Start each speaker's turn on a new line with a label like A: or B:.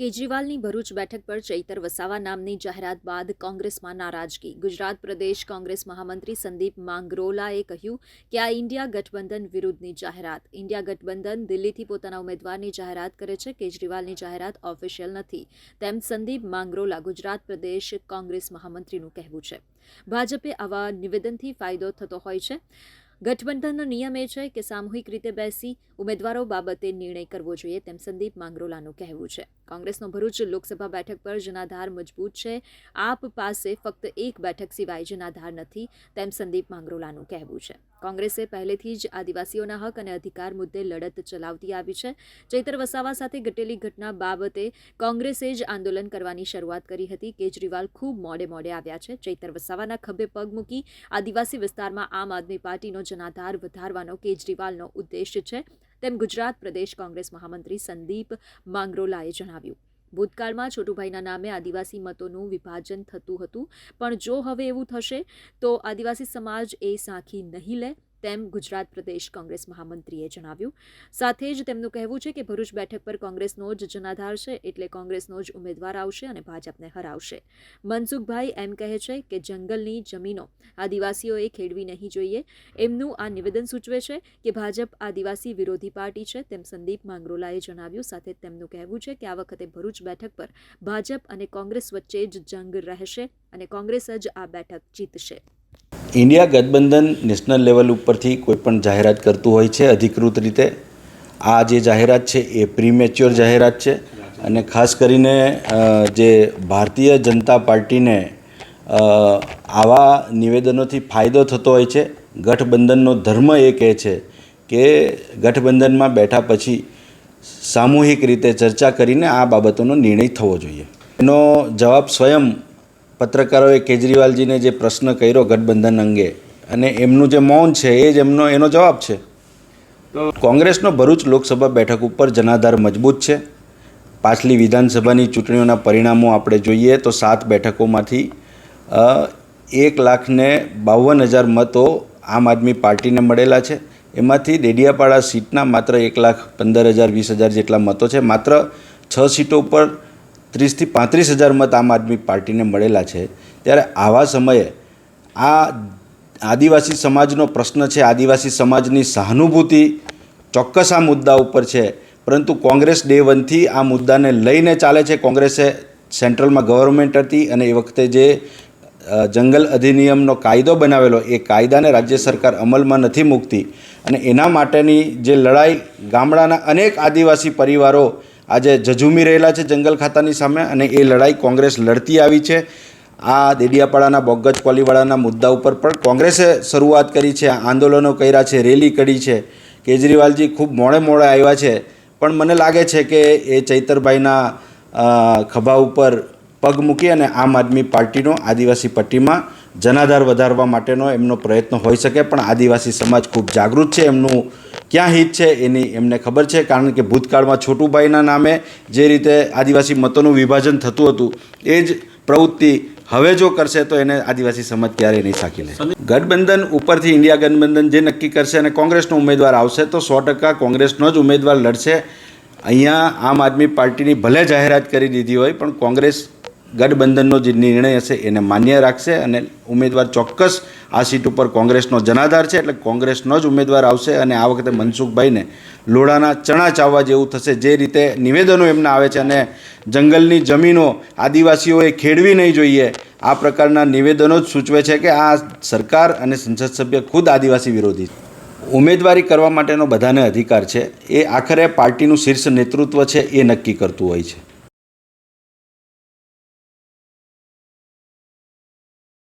A: કેજરીવાલની ભરૂચ બેઠક પર ચૈતર વસાવા નામની જાહેરાત બાદ કોંગ્રેસમાં નારાજગી. ગુજરાત પ્રદેશ કોંગ્રેસ મહામંત્રી સંદીપ માંગરોલાએ કહ્યું કે આ ઇન્ડિયા ગઠબંધન વિરુદ્ધની જાહેરાત. ઇન્ડિયા ગઠબંધન દિલ્હીથી પોતાના ઉમેદવારની જાહેરાત કરે છે. કેજરીવાલની જાહેરાત ઓફિશિયલ નથી. તેમ સંદીપ માંગરોલા ગુજરાત પ્રદેશ કોંગ્રેસ મહામંત્રીનું કહેવું છે. ભાજપે આવા નિવેદનથી ફાયદો થતો હોય છે. ગઠબંધનનો નિયમ એ છે કે સામૂહિક રીતે બેસી ઉમેદવારો બાબતે નિર્ણય કરવો જોઈએ તેમ સંદીપ માંગરોલાનું કહેવું છે. કોંગ્રેસનો ભરૂચ લોકસભા બેઠક પર જનાધાર મજબૂત છે. આપ પાસે ફક્ત એક બેઠક સિવાય જનાધાર નથી તેમ સંદીપ માંગરોલાનું કહેવું છે. કોંગ્રેસે પહેલેથી જ આદિવાસીઓના હક અને અધિકાર મુદ્દે લડત ચલાવતી આવી છે. ચૈતર વસાવા સાથે ઘટેલી ઘટના બાબતે કોંગ્રેસે જ આંદોલન કરવાની શરૂઆત કરી હતી. કેજરીવાલ ખૂબ મોડે મોડે આવ્યા છે. ચૈતર વસાવાના ખભે પગ મૂકી આદિવાસી વિસ્તારમાં આમ આદમી પાર્ટીનો જનાધાર વધારવાનો કેજરીવાલનો ઉદ્દેશ છે. તેમ ગુજરાત પ્રદેશ કોંગ્રેસ મહામંત્રી સંદીપ માંગરોલાએ જણાવ્યું. ભૂતકાળમાં છોટુભાઈના નામે આદિવાસી મતોનું વિભાજન થતું હતું. પણ જો હવે એવું થશે, તો આદિવાસી સમાજ એ સાંખી નહીં લે. તેમ ગુજરાત પ્રદેશ કોંગ્રેસ મહામંત્રીએ જણાવ્યું. સાથે જ તેમનું કહેવું છે કે ભરૂચ બેઠક પર કોંગ્રેસનો જ જનાધાર છે એટલે કોંગ્રેસનો જ ઉમેદવાર આવશે અને ભાજપને હરાવશે. મનસુખભાઈ એમ કહે છે કે જંગલની જમીનો આદિવાસીઓએ ખેડવી નહીં જોઈએ. એમનું આ નિવેદન સૂચવે છે કે ભાજપ આદિવાસી વિરોધી પાર્ટી છે તેમ સંદીપ માંગરોલાએ જણાવ્યું. સાથે તેમનું કહેવું છે કે આ વખતે ભરૂચ બેઠક પર ભાજપ અને કોંગ્રેસ વચ્ચે જ જંગ રહેશે અને કોંગ્રેસ જ આ બેઠક જીતશે.
B: ઇન્ડિયા ગઠબંધન નેશનલ લેવલ ઉપરથી કોઈ પણ જાહેરાત કરતું હોય છે, અધિકૃત રીતે, આ જે જાહેરાત છે એ પ્રીમેચ્યોર જાહેરાત છે અને ખાસ કરીને જે ભારતીય જનતા પાર્ટીને આવા નિવેદનોથી ફાયદો થતો હોય છે, ગઠબંધનનો ધર્મ એ કહે છે કે ગઠબંધનમાં બેઠા પછી સામૂહિક રીતે ચર્ચા કરીને આ બાબતોનો નિર્ણય થવો જોઈએ. એનો જવાબ સ્વયં પત્રકારોએ કેજરીવાલજીને જે પ્રશ્ન કર્યો ગઠબંધન અંગે અને એમનું જે મૌન છે એ જ એમનો એનો જવાબ છે. તો કોંગ્રેસનો ભરૂચ લોકસભા બેઠક ઉપર જનાધાર મજબૂત છે. પાછલી વિધાનસભાની ચૂંટણીઓના પરિણામો આપણે જોઈએ તો સાત બેઠકોમાંથી એક લાખને બાવન હજાર મતો આમ આદમી પાર્ટીને મળેલા છે. એમાંથી ડેડિયાપાડા સીટના માત્ર એક લાખ પંદર હજાર વીસ હજાર જેટલા મતો છે. માત્ર છ સીટો ઉપર ત્રીસથી પાંત્રીસ હજાર મત આમ આદમી પાર્ટીને મળેલા છે. ત્યારે આવા સમયે આ આદિવાસી સમાજનો પ્રશ્ન છે, આદિવાસી સમાજની સહાનુભૂતિ ચોક્કસ આ મુદ્દા ઉપર છે. પરંતુ કોંગ્રેસ ડે વનથી આ મુદ્દાને લઈને ચાલે છે. કોંગ્રેસે સેન્ટ્રલમાં ગવર્મેન્ટ હતી અને એ વખતે જે જંગલ અધિનિયમનો કાયદો બનાવેલો, એ કાયદાને રાજ્ય સરકાર અમલમાં નથી મૂકતી. અને એના માટેની જે લડાઈ ગામડાના અનેક આદિવાસી પરિવારો આજે જજુમી રહેલા છે જંગલ ખાતાની સામે અને એ લડાઈ કોંગ્રેસ લડતી આવી છે. આ દેડિયાપાડાના બોગજ કોલીવાળાના મુદ્દા ઉપર પણ કોંગ્રેસે શરૂઆત કરી છે. આંદોલનો કર્યા છે, રેલી કરી છે. કેજરીવાલજી ખૂબ મોડે મોડે આવ્યા છે. પણ મને લાગે છે કે એ ચૈતરભાઈના ખભા ઉપર પગ મૂકી અને આમ આદમી પાર્ટીનો આદિવાસી પટ્ટીમાં જનાધાર વધારવા માટેનો એમનો પ્રયત્ન હોઈ શકે. પણ આદિવાસી સમાજ ખૂબ જાગૃત છે. એમનું ક્યાં હિત છે એની એમને ખબર છે? કારણ કે ભૂતકાળમાં છોટુભાઈના નામે જે રીતે આદિવાસી મતોનું વિભાજન થતું હતું એ જ પ્રવૃત્તિ હવે જો કરશે તો એને આદિવાસી સમાજ ક્યારેય નહીં સાકી લે. ગઠબંધન ઉપરથી ઇન્ડિયા ગઠબંધન જે નક્કી કરશે અને કોંગ્રેસનો ઉમેદવાર આવશે તો સો ટકા કોંગ્રેસનો જ ઉમેદવાર લડશે. અહીંયા આમ આદમી પાર્ટીની ભલે જાહેરાત કરી દીધી હોય પણ કોંગ્રેસ ગઠબંધનનો જે નિર્ણય હશે એને માન્ય રાખશે અને ઉમેદવાર ચોક્કસ આ સીટ ઉપર કોંગ્રેસનો જનાધાર છે એટલે કોંગ્રેસનો જ ઉમેદવાર આવશે અને આ વખતે મનસુખભાઈને લોડાના ચણા ચાવવા જેવું થશે. જે રીતે નિવેદનો એમના આવે છે અને જંગલની જમીનો આદિવાસીઓએ ખેડવી નહીં જોઈએ, આ પ્રકારના નિવેદનો જ સૂચવે છે કે આ સરકાર અને સંસદ સભ્ય ખુદ આદિવાસી વિરોધી છે. ઉમેદવારી કરવા માટેનો બધાને અધિકાર છે. એ આખરે પાર્ટીનું શીર્ષ નેતૃત્વ છે, એ નક્કી કરતું હોય છે.